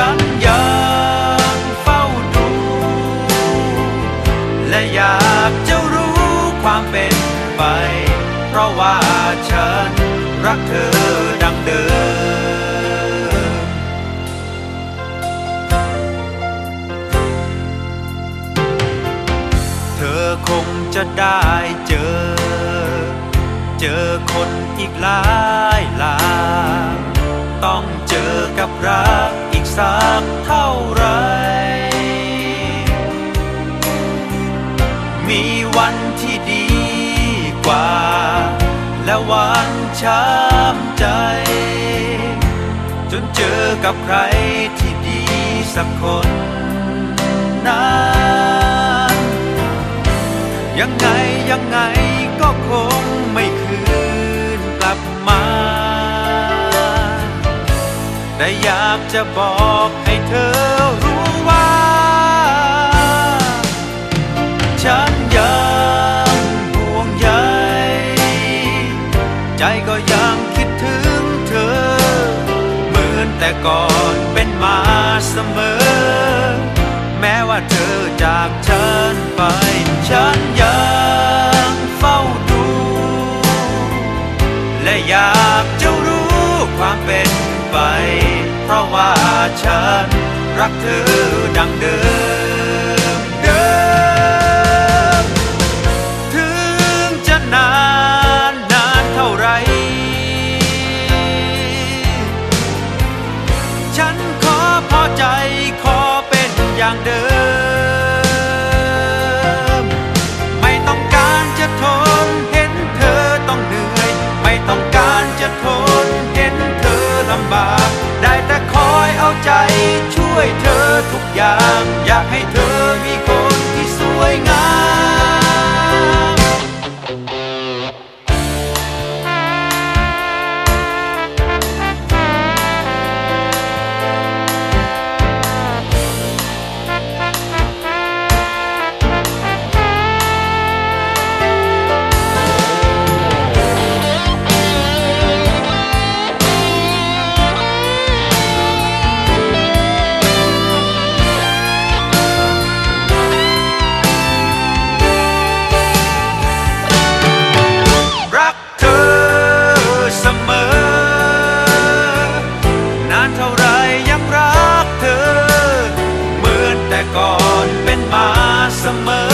ฉันยังเฝ้าดู และอยากจะรู้ความเป็นไป เพราะว่าฉันรักเธอดังเดิมเธอคงจะได้เจอ เจอคนอีกหลายหลายต้องเจอกับรัก อีกสักเท่าไร มีวันที่ดีกว่า และวันช้ำใจ จนเจอกับใครที่ดีสักคนนั้นยังไงยังไงก็คง แต่อยากจะบอกให้เธอรู้ว่า ฉันยังห่วงใยใจก็ยังคิดถึงเธอ เหมือนแต่ก่อนเป็นมาเสมอ แม้ว่าเธอจากฉันไปฉันยัง ฉัน รักเธอดังเดิมเดิม ถึงจะนานนานเท่าไร ฉันขอพอใจขอเป็นอย่างเดิม ไม่ต้องการจะทนเห็นเธอต้องเหนื่อย ไม่ต้องการจะทนเห็นเธอลำบาก เอาใจช่วยเธอทุกอย่าง อยากให้เธอมีคนที่สวยงาม แต่ก่อนเป็นมาเสมอ